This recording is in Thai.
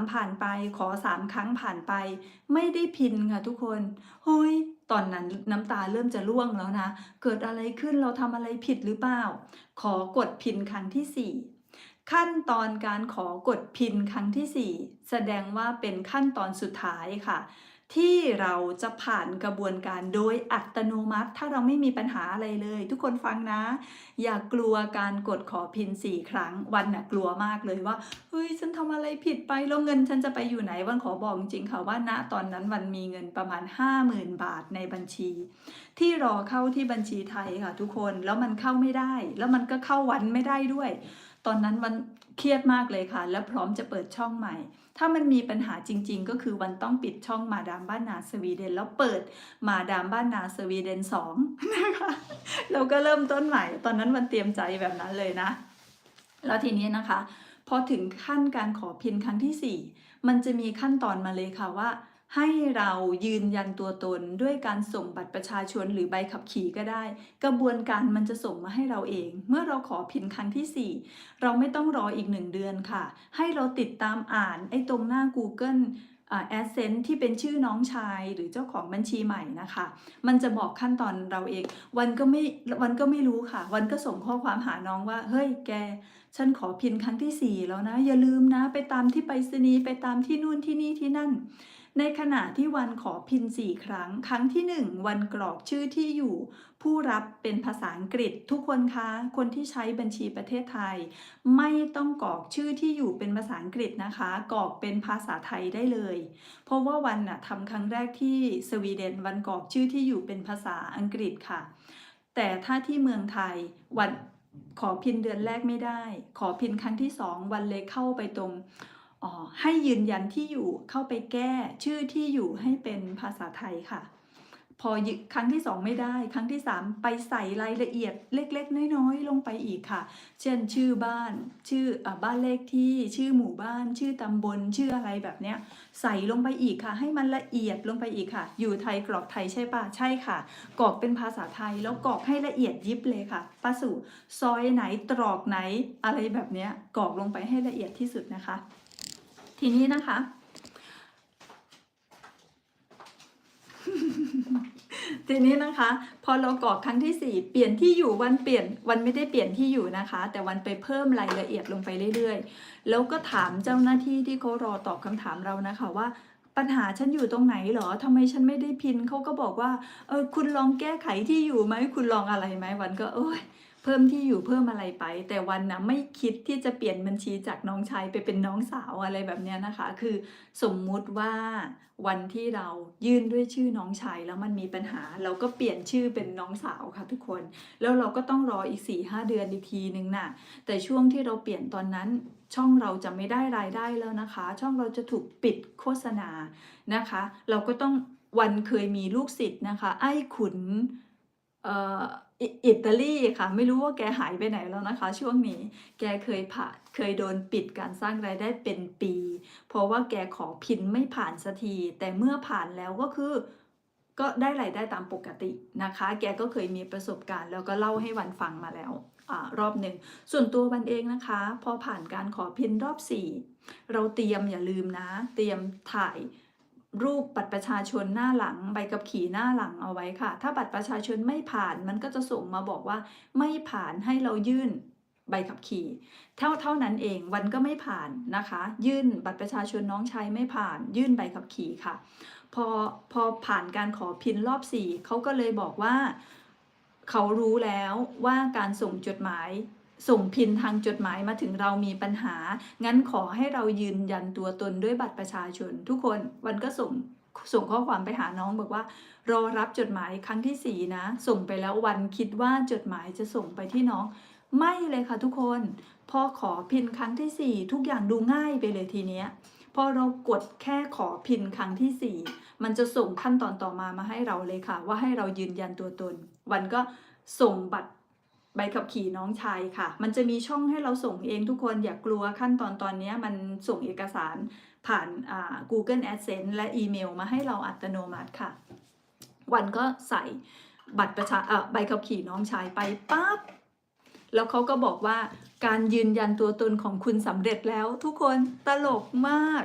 ามผ่านไป ขอสามครั้งผ่านไป ไม่ได้พินค่ะทุกคนเฮ้ยตอนนั้นน้ำตาเริ่มจะร่วงแล้วนะ เกิดอะไรขึ้นเราทำอะไรผิดหรือเปล่า ขอกดพินครั้งที่สี่ขั้นตอนการขอกดพินครั้งที่สี่แสดงว่าเป็นขั้นตอนสุดท้ายค่ะ ที่เราจะผ่านกระบวนการโดยอัตโนมัติ ถ้าเราไม่มีปัญหาอะไรเลย ทุกคนฟังนะ อย่ากลัวการกดขอพินสี่ครั้ง วันน่ะกลัวมากเลยว่าเฮ้ยฉันทำอะไรผิดไปแล้วเงินฉันจะไปอยู่ไหนวันขอบอกจริงค่ะว่าณตอนนั้นวันมีเงินประมาณ 50,000 บาทในบัญชี ที่รอเข้าที่บัญชีไทยค่ะทุกคนแล้วมันเข้าไม่ได้ แล้วมันก็เข้าวันไม่ได้ด้วย ตอนนั้นวันเครียดมากเลยค่ะ และพร้อมจะเปิดช่องใหม่ ถ้ามันมีปัญหาจริง ๆ ก็คือวันต้องปิดช่องมาดามบ้านนาสวีเดน แล้วเปิดมาดามบ้านนาสวีเดนสองนะคะเราก็เริ่มต้นใหม่ ตอนนั้นวันเตรียมใจแบบนั้นเลยนะ แล้วทีนี้นะคะพอถึงขั้นการขอพินครั้งที่ 4 มันจะมีขั้นตอนมาเลยค่ะว่า ให้เรายืนยันตัวตนด้วยการส่งบัตรประชาชนหรือใบขับขี่ก็ได้ กระบวนการมันจะส่งมาให้เราเอง เมื่อเราขอพินครั้งที่ 4 เราไม่ต้องรออีกหนึ่งเดือนค่ะ ให้เราติดตามอ่านไอ้ตรงหน้า Google แอดเซนที่เป็นชื่อน้องชายหรือเจ้าของบัญชีใหม่นะคะ มันจะบอกขั้นตอนเราเอง วันก็ไม่วันก็ไม่รู้ค่ะ วันก็ส่งข้อความหาน้องว่า เฮ้ยแก ฉันขอพินครั้งที่สี่แล้วนะ อย่าลืมนะ ไปตามที่ไปรษณีย์ไปตามที่นู่นที่นี่ที่นั่น ในขณะที่วันขอพินสี่ครั้ง ครั้งที่หนึ่งวันกรอกชื่อที่อยู่ ผู้รับเป็นภาษาอังกฤษทุกคนคะคนที่ใช้บัญชีประเทศไทย ไม่ต้องกรอกชื่อที่อยู่เป็นภาษาอังกฤษนะคะ กรอกเป็นภาษาไทยได้เลย เพราะว่าวันน่ะทำครั้งแรกที่สวีเดนวันกรอกชื่อที่อยู่เป็นภาษาอังกฤษค่ะ แต่ถ้าที่เมืองไทยวันขอพินเดือนแรกไม่ได้ ขอพินครั้งที่สองวันเลยเข้าไปตรง ให้ยืนยันที่อยู่เข้าไปแก้ชื่อที่อยู่ให้เป็นภาษาไทยค่ะ พอครั้งที่สองไม่ได้ ครั้งที่สามไปใส่รายละเอียดเล็ก ๆ น้อยๆ ลงไปอีกค่ะ เช่นชื่อบ้าน ชื่ออบ้านเลขที่ ชื่อหมู่บ้าน ชื่อตำบล ชื่ออะไรแบบเนี้ย ใส่ลงไปอีกค่ะ ให้มันละเอียดลงไปอีกค่ะ อยู่ไทยกรอกไทยใช่ปะใช่ค่ะกรอกเป็นภาษาไทยแล้วกรอกให้ละเอียดยิบเลยค่ะป้าสู่ซอยไหนตรอกไหนอะไรแบบเนี้ยกรอกลงไปให้ละเอียดที่สุดนะคะ ทีนี้นะคะ ทีนี้นะคะ พอเรากรอกครั้งที่ 4 เปลี่ยนที่อยู่วันเปลี่ยนวันไม่ได้เปลี่ยนที่อยู่นะคะ แต่วันไปเพิ่มรายละเอียดลงไปเรื่อยๆ แล้วก็ถามเจ้าหน้าที่ที่เขารอตอบคำถามเรานะคะว่าปัญหาฉันอยู่ตรงไหนเหรอทำไมฉันไม่ได้พินเขาก็บอกว่าเออคุณลองแก้ไขที่อยู่ไหมคุณลองอะไรไหมวันก็เอ้ย เพิ่มที่อยู่เพิ่มอะไรไป แต่วันนะไม่คิดที่จะเปลี่ยนบัญชีจากน้องชายไปเป็นน้องสาวอะไรแบบเนี้ยนะคะ คือสมมุติว่าวันที่เรายื่นด้วยชื่อน้องชายแล้วมันมีปัญหา เราก็เปลี่ยนชื่อเป็นน้องสาวค่ะทุกคน แล้วเราก็ต้องรออีก4ี่หเดือนอีกทีนึงน่ะแต่ช่วงที่เราเปลี่ยนตอนนั้นช่องเราจะไม่ได้รายได้แล้วนะคะ ช่องเราจะถูกปิดโฆษณานะคะ เราก็ต้องวันเคยมีลูกศิษย์นะคะ ไอ้ขุน อิตาลีค่ะ ไม่รู้ว่าแกหายไปไหนแล้วนะคะ ช่วงนี้แกเคยผ่าเคยโดนปิดการสร้างรายได้เป็นปี เพราะว่าแกขอพินไม่ผ่านสักที แต่เมื่อผ่านแล้วก็คือ ก็ได้รายได้ตามปกตินะคะ แกก็เคยมีประสบการณ์แล้วก็เล่าให้วันฟังมาแล้วอรอบหนึ่ง ส่วนตัววันเองนะคะ พอผ่านการขอพินรอบ 4 เราเตรียมอย่าลืมนะ เตรียมถ่าย รูปบัตรประชาชนหน้าหลังใบขับขี่หน้าหลังเอาไว้ค่ะ ถ้าบัตรประชาชนไม่ผ่านมันก็จะส่งมาบอกว่าไม่ผ่านให้เรายื่นใบขับขี่ เท่าเท่านั้นเองวันก็ไม่ผ่านนะคะ ยื่นบัตรประชาชนน้องชายไม่ผ่าน ยื่นใบขับขี่ค่ะ พอพอผ่านการขอพินรอบสี่เขาก็เลยบอกว่า เขารู้แล้วว่าการส่งจดหมาย ส่งพินทางจดหมายมาถึงเรามีปัญหา งั้นขอให้เรายืนยันตัวตนด้วยบัตรประชาชน ทุกคนวันก็ส่งส่งข้อความไปหาน้องบอกว่า รอรับจดหมายครั้งที่สี่นะ ส่งไปแล้ววันคิดว่าจดหมายจะส่งไปที่น้อง ไม่เลยค่ะทุกคน พอขอพินครั้งที่สี่ทุกอย่างดูง่ายไปเลยทีเนี้ยพอเรากดแค่ขอพินครั้งที่สี่มันจะส่งขั้นตอนต่อมามาให้เราเลยค่ะ ว่าให้เรายืนยันตัวตน วันก็ส่งบัตร ใบขับขี่น้องชายค่ะ มันจะมีช่องให้เราส่งเองทุกคนอย่ากกลัวขั้นตอนตอนนี้มันส่งเอกสารผ่านอ่า Google Adsense และอีเมลมาให้เราอัตโนมัติค่ะ วันก็ใส่บัตรประชาใบขับขี่น้องชายไปปั๊บแล้วเขาก็บอกว่าการยืนยันตัวตนของคุณสำเร็จแล้วทุกคนตลกมาก